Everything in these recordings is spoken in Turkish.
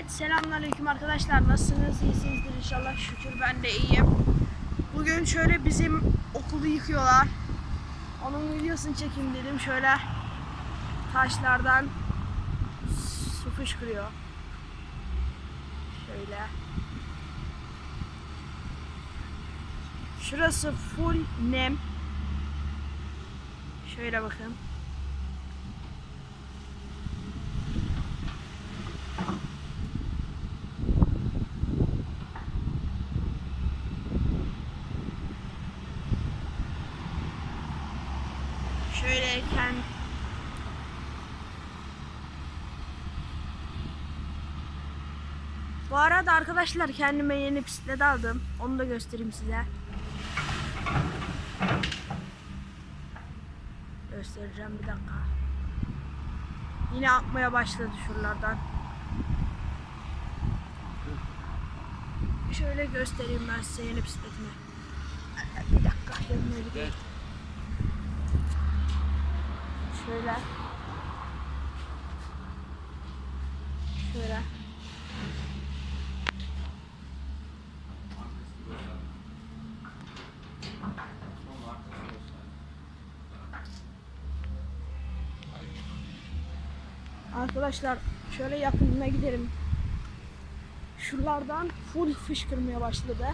Evet selamünaleyküm arkadaşlar nasılsınız iyisinizdir inşallah şükür ben de iyiyim. Bugün şöyle bizim okulu yıkıyorlar. Onun videosunu çekeyim dedim şöyle taşlardan su fışkırıyor. Şöyle. Şurası full nem. Şöyle bakın. Şöyle kend Bu arada arkadaşlar kendime yeni bisiklet aldım. Onu da göstereyim size. Göstereceğim bir dakika. Yine akmaya başladı şuralardan. Şöyle göstereyim ben size yeni bisikletimi. Bir dakika yanına gideyim. Şöyle. Şöyle. Arkadaşlar şöyle yakınına gidelim. Şuralardan full fışkırmaya başladı.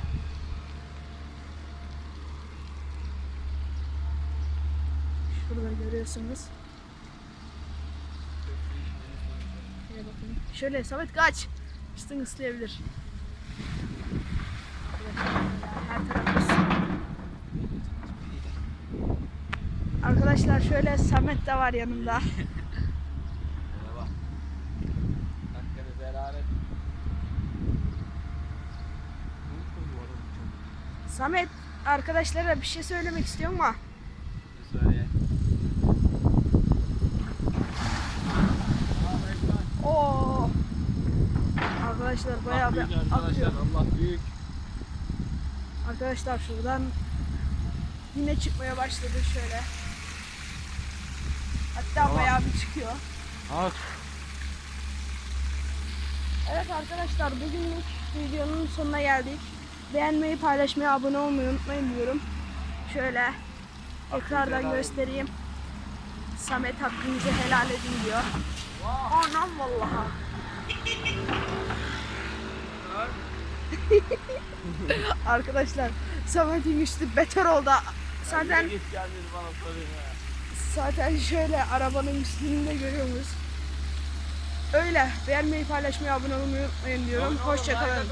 Şurada görüyorsunuz. Şöyle Samet kaç. Üstün ıslayabilir. Arkadaşlar şöyle Samet de var yanımda. Samet arkadaşlara bir şey söylemek istiyorum ama Arkadaşlar bayağı bir Arkadaşlar akıyor. Allah büyük. Arkadaşlar şuradan yine çıkmaya başladı şöyle. Hatta Tamam. bayağı bir çıkıyor. At. Evet arkadaşlar bugünlük videonun sonuna geldik. Beğenmeyi, paylaşmayı, abone olmayı unutmayın diyorum. Şöyle tekrardan göstereyim. Samet hakkınızı helal edin diyor. Anam vallahi. Arkadaşlar Samet'in üstü beter oldu. Zaten zaten şöyle arabanın üstünde görüyorsunuz. Öyle beğenmeyi, paylaşmayı, abone olmayı unutmayın diyorum. Hoşçakalın.